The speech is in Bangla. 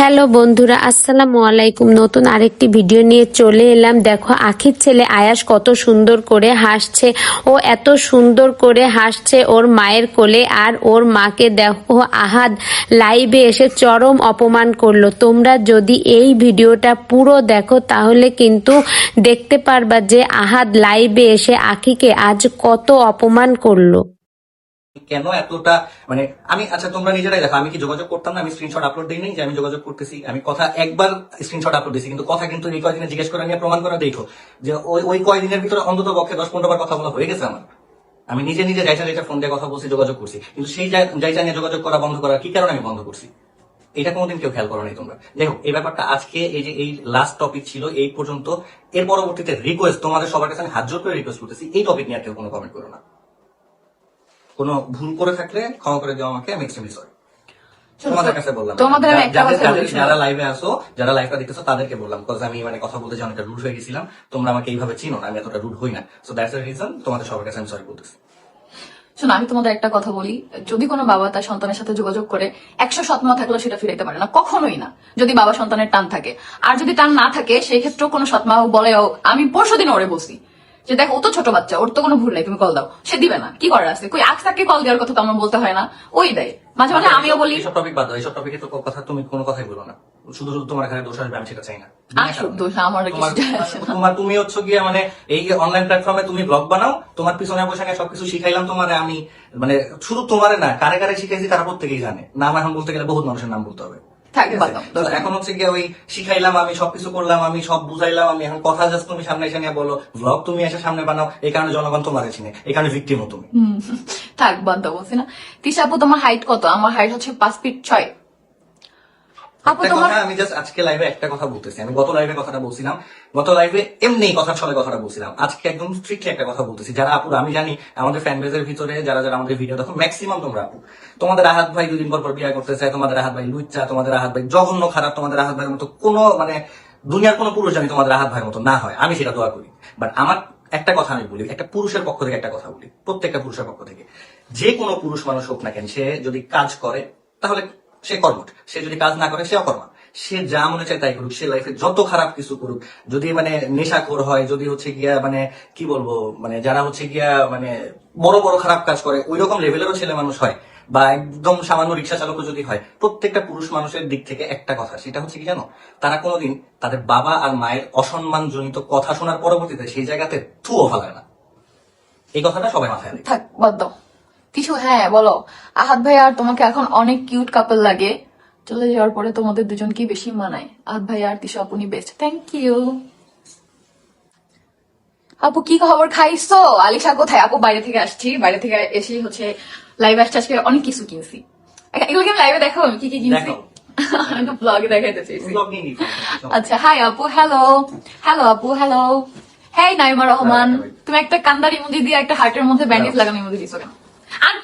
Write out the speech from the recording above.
হ্যালো বন্ধুরা, আসসালামু আলাইকুম। নতুন আরেকটি ভিডিও নিয়ে চলে এলাম। দেখো, আখির ছেলে আয়াস কত সুন্দর করে হাসছে। ও এত সুন্দর করে হাসছে ওর মায়ের কোলে আর ওর মাকে দেখো, আহাদ লাইভে এসে চরম অপমান করল। তোমরা যদি এই ভিডিওটা পুরো দেখো, তাহলে কিন্তু দেখতে পারবা যে আহাদ লাইভে এসে আখিকে আজ কত অপমান করল। কেন এতটা মানে আমি আচ্ছা তোমরা নিজেরাই দেখো, আমি কি যোগাযোগ করতাম না? আমি স্ক্রিনশট আপলোড দিই নাই যে আমি যোগাযোগ করতেছি। আমি কথা একবার স্ক্রিনশট আপলোড দিছি কিন্তু কথা কিন্তু এই কয়দিনে জিজ্ঞেস করে নিয়ে প্রমাণ করে দেখো যে ওই ওই কয়দিনের ভিতরে অন্তত পক্ষে দশ পনেরো বার কথা বলা হয়ে গেছে আমার। আমি নিজে নিজে যাইটা যাইটা ফোন দিয়ে কথা বলছি, যোগাযোগ করছি। কিন্তু সেই যাই- যাইটা নিয়ে যোগাযোগ করা বন্ধ করা কি কারণে আমি বন্ধ করছি? এটা কোনোদিন কেউ খেয়াল করো নাই তোমরা। হোক, এই ব্যাপারটা আজকে এই যে, এই লাস্ট টপিক ছিল, এই পর্যন্ত। এর পরবর্তীতে রিকোয়েস্ট তোমাদের সবার কাছে আমি হাত জোর করে রিকোয়েস্ট করতেছি, এই টপিক নিয়ে আর কেউ কোনো কমেন্ট করো না। কোনো ভুল করে থাকলে ক্ষমা করে দেওয়া আমাকে আমি এক্সট্রিমলি সরি তোমাদের কাছে বললাম। তোমাদের আমি একটা কথা বলি, যারা লাইভে আসো যারা লাইভটা দেখতেছো তাদেরকে বললাম বিকজ আমি মানে কথা বলতে যে অনেকটা রুড হয়ে গেছিলাম তোমরা আমাকে এইভাবে চিনো না আমি এতটা রুড হই না। সো দ্যাটস দ্য রিজন তোমাদের সবার কাছে আমি সরি বলতেছি। শোনো আমি তোমাদের একটা কথা বলি। যদি কোনো বাবা তার সন্তানের সাথে যোগাযোগ করে একশো সৎমা থাকলেও সেটা ফিরাইতে পারে না। কখনোই না। যদি বাবা সন্তানের টান থাকে। আর যদি টান না থাকে সেই ক্ষেত্রেও কোনো সৎমা বলেও আমি পরশু দিন ওরে বলছি। যে দেখো ও তো ছোট বাচ্চা ওর তো কোনো ভুল নাই তুমি কল দাও। সে দিবে না। কি করার আছে? কই তাকে কল দেওয়ার কথা তো আমার বলতে হয় না। ওই দেয়। মাঝে মাঝে আমিও বলি। এইসব টপিক বাদ দাও এইসব টপিকে তো কথা তুমি কোনো কথাই বলো না। শুধু শুধু তোমার এখানে দোষ আসবে আমি সেটা চাই না। আসুক দোষ আমার তোমার- তুমি হচ্ছে গিয়ে মানে এই অনলাইন প্ল্যাটফর্মে তুমি ব্লগ বানাও তোমার পিছনে বসে নিয়ে সবকিছু শিখাইলাম তোমারে আমি মানে শুধু তোমারে না কারে কারে শিখাইছি তারা প্রত্যেকেই জানে। নাম এখন বলতে গেলে বহুত মানুষের নাম বলতে হবে। এখন হচ্ছে গিয়ে ওই শিখাইলাম আমি সবকিছু করলাম আমি সব বুঝাইলাম আমি এখন কথা জাস্ট তুমি সামনে এসে নিয়ে বলো ব্লগ তুমি এসে সামনে বানাও এই কারণে জনগণ তোমার চিনে এই কারণে ভিক্টিমও তুমি। থাক বাদ দাও বলছি না। তিশাপু তোমার হাইট কত? আমার হাইট হচ্ছে পাঁচ ফিট ছয়। আপু একটা তোমার আমি জাস্ট আজকে লাইভে একটা কথা বলতেছি। আমি গত লাইভে কথাটা বলছিলাম। গত লাইভে এমনি কথা ছলে কথাটা বলছিলাম। আজকে একদম স্ট্রিক্টলি একটা কথা বলতেছি। যারা আপুর আমি জানি আমাদের ফ্যান বেজের ভিতরে যারা যারা আমাদের ভিডিও দেখো ম্যাক্সিমাম তোমরা আপু। তোমাদের আহাত ভাই দুদিন পর পর বিয়ে করতে চায় তোমাদের আহাত ভাই লুচ্চা তোমাদের আহাত ভাই জঘন্য খারাপ তোমাদের আহাত ভাইয়ের মতো কোনো মানে দুনিয়ার কোনো পুরুষ জানি তোমাদের আহাত ভাইয়ের মতো না হয়। আমি সেটা দোয়া করি। বাট আমার একটা কথা আমি বলি একটা পুরুষের পক্ষ থেকে একটা কথা বলি প্রত্যেকটা পুরুষের পক্ষ থেকে। যে কোনো পুরুষ মানুষ হোক না কেন সে যদি কাজ করে তাহলে সে কর্মঠ। সে যদি কাজ না করে, সে অকর্মা। সে যা মনে চায় তাই করুক, সে লাইফে যত খারাপ কিছু করুক, যদি মানে নেশাখোর হয়, যদি হচ্ছে গিয়া মানে কি বলব মানে যারা হচ্ছে গিয়া মানে বড় বড় খারাপ কাজ করে ওই রকম লেভেলেরও ছেলে মানুষ হয় বা একদম সামান্য রিক্সা চালকও যদি হয়, প্রত্যেকটা পুরুষ মানুষের দিক থেকে একটা কথা, সেটা হচ্ছে কি জানো? তারা কোনোদিন তাদের বাবা আর মায়ের অসম্মানজনিত কথা শোনার পরবর্তীতে সেই জায়গাতে থুও ফেলায় না। এই কথাটা সবাই মাথায় থাক, বাদ দাও। কিছু হ্যাঁ বলো। আহাত ভাই আর তোমাকে এখন অনেক কিউট কাপল লাগে। চলে যাওয়ার পরে তোমাদের দুজনকে বেশি মানায়। আহাত ভাই আর তিশু আপনি বেস্ট থ্যাংক ইউ আপু কি খবর খাইছো? আলিশা কোথায়? আপু বাইরে থেকে আসছি। বাইরে থেকে এসে হচ্ছে লাইভে আসছে। আজকে অনেক কিছু কিনছি। এগুলো কি লাইভে দেখো আমি কি কি কিনছি? দেখো। ব্লগে দেখাইতে চাইছি। আচ্ছা হাই আপু হ্যালো হ্যালো আপু হ্যালো হ্যাঁ নাইমা রহমান। তুমি একটা কান্দার ইমোজি দিয়ে একটা হার্টের মধ্যে ব্যান্ডেজ লাগানো ইমোজি দিছো কেন? আর